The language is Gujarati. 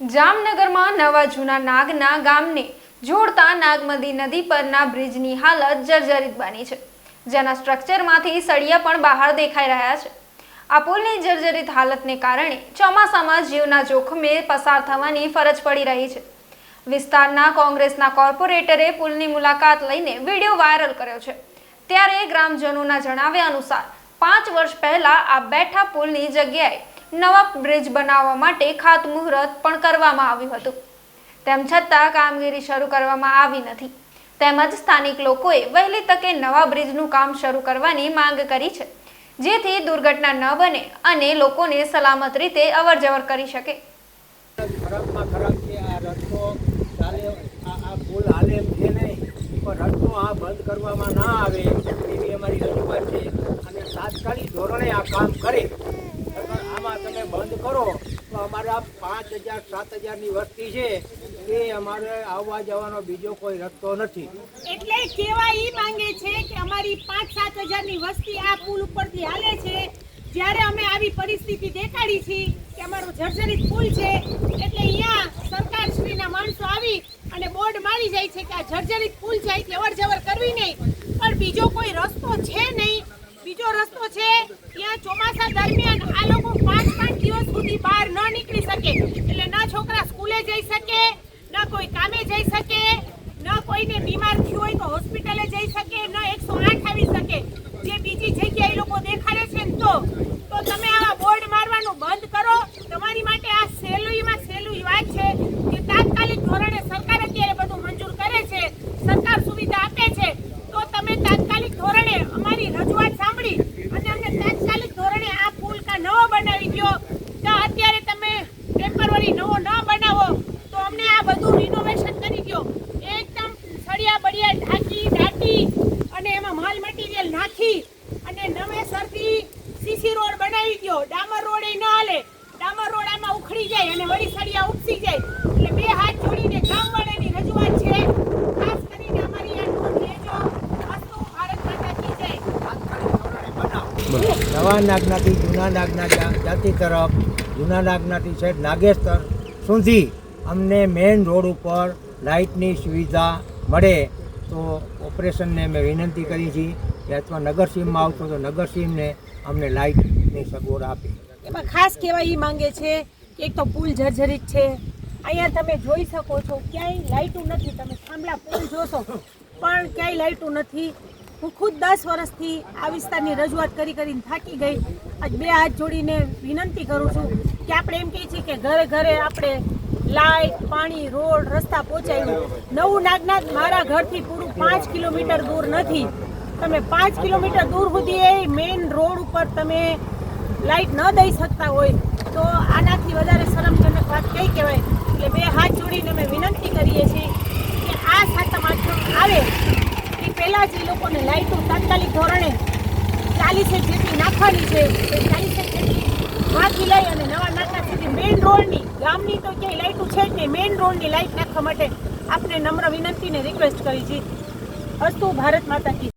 જામનગરમાં નવા જૂના નાગના ગામને જોડતા નાગમદી નદી પરના બ્રિજની હાલત જર્જરિત બની છે. જેના સ્ટ્રક્ચરમાંથી સળિયા પણ બહાર દેખાઈ રહ્યા છે. આ પુલની જર્જરિત હાલતને કારણે ચોમાસામાં જીવના જોખમે પસાર થવાની ફરજ પડી રહી છે. વિસ્તારના કોંગ્રેસના કોર્પોરેટરે પુલની મુલાકાત લઈને વીડિયો વાયરલ કર્યો છે. ત્યારે ગ્રામજનોના જણાવ્યા અનુસાર, પાંચ વર્ષ પહેલા આ બેઠા પુલની જગ્યાએ નવા બ્રિજ બનાવવા માટે ખાતમુહૂર્ત પણ કરવામાં આવ્યું હતું. તેમ છતાં કામગીરી શરૂ કરવામાં આવી નથી. તેમજ સ્થાનિક લોકોએ વહેલી તકે નવા બ્રિજનું કામ શરૂ કરવાની માંગ કરી છે, જેથી દુર્ઘટના ન બને અને લોકોને સલામત રીતે અવરજવર કરી શકે. કરવામાં ના આવે એવી અમારી રજૂઆત છે. અને તાત્કાલિક ધોરણે આ કામ કરે અગર આમાં તમે બંધ કરો, તો અમારા પાંચ હજાર, સાત હજારની વસ્તી છે, એ અમારે આવવા જવાનો બીજો કોઈ રસ્તો નથી. એટલે કેવા ઈ માંગે છે કે અમારી પાંચ, સાત હજારની વસ્તી આ પુલ ઉપરથી હાલે છે? જ્યારે અમે આવી પરિસ્થિતિ દેખાડી છે કે અમારો જર્જરિત પુલ છે, એટલે અહીંયા સરકારશ્રીના માણસો આવી અને બોર્ડ મારી જાય છે કે આ જર્જરિત પુલ છે, એટલે અવર જવર કરવી નહીં. પણ બીજો કોઈ રસ્તો છે નહીં? બીજો રસ્તો છે, ત્યાં ચોમાસા દરમિયાન આ દિવસ સુધી બહાર ન નીકળી શકે. એટલે ના છોકરા સ્કૂલે જઈ શકે, ના કોઈ કામે જઈ શકે, ન કોઈને બીમાર થયું હોય તો હોસ્પિટલે જઈ શકે, ન એકસો આઠ આવી શકે જે બીજી જગ્યાએ એ લોકો દેખાડે છે ને તો તો તમે આવા બોર્ડ મારવાનું બંધ કરો તમારી માટે આ સહેલુંમાં સહેલું વાત છે કે તાત્કાલિક ધોરણે સરકાર અત્યારે બધું મંજૂર કરે છે સરકાર સુવિધા આપે છે તો તમે તાત્કાલિક ધોરણે અમારી રજૂઆત સાંભળી અને અમને તાત્કાલિક ધોરણે આ પુલ કા નવો બનાવી દો તો અત્યારે તમે ટેમ્પરરી નવો ન બનાવો તો અમને આ બધું રિનોવેશન કરી દો એકદમ સળિયા બળિયા ઢાંકી દાટી અને એમાં માલ મટીરિયલ નાખી અને નવેસરથી સીસી રોડ બનાવી દો ડામર રોડ ન હાલે ડામર રોડ આમાં ઉખડી જાય અને વળી સળિયા ઉપસી જાય. એટલે બે હાથ જોડીને ગામવાળાની રજૂઆત છે. ખાસ કરીને અમારી આ નોંધ લેજો. અસ્તુ ભારત માતા કી જય નવા નાગનાથી જૂના નાગના જાતિ તરફ જૂના નાગનાથી છે નાગેશ્વર સુધી અમને મેઇન રોડ ઉપર લાઇટની સુવિધા મળે તો ઓપરેશનને મેં વિનંતી કરી છે કે અથવા નગરસીમમાં આવતો તો નગરસીમને અમને લાઇટની સગવડ આપે. એમાં ખાસ કહેવા એ માંગે છે એક તો પુલ જર્જરિત છે. અહીંયા તમે જોઈ શકો છો, ક્યાંય લાઇટું નથી, તમે થાંભલા પુલ જોશો. પણ ક્યાંય લાઇટું નથી. હું ખુદ દસ વર્ષથી આ વિસ્તારની રજૂઆત કરી કરીને થાકી ગઈ. આજ બે હાથ જોડીને વિનંતી કરું છું કે આપણે એમ કહીએ છીએ કે ઘરે ઘરે આપણે લાઇટ પાણી, રોડ, રસ્તા પહોંચાડ્યું. નવું નાગનાથ મારા ઘરથી પૂરું પાંચ કિલોમીટર દૂર નથી. તમે પાંચ કિલોમીટર દૂર સુધી એ મેઇન રોડ ઉપર તમે લાઇટ ન દઈ શકતા હોય. તો આનાથી વધારે શરમજનક વાત કઈ કહેવાય? એટલે બે હાથ જોડીને અમે વિનંતી કરીએ છીએ કે આ સાતમ આઠમ આવે. એ પહેલાં જ લોકોને લાઈટો તાત્કાલિક ધોરણે ચાલીસેક જેટલી નાખવાની છે, એ ચાલીસેક જેટલી નાખી લઈ અને નવા નાકા સુધી મેઇન રોડની ગામની તો ક્યાંય લાઈટો છે જ નહીં મેઇન રોડની લાઈટ નાખવા માટે આપણે નમ્ર વિનંતીને રિક્વેસ્ટ કરી છે. અસ્તુ ભારત માતા કી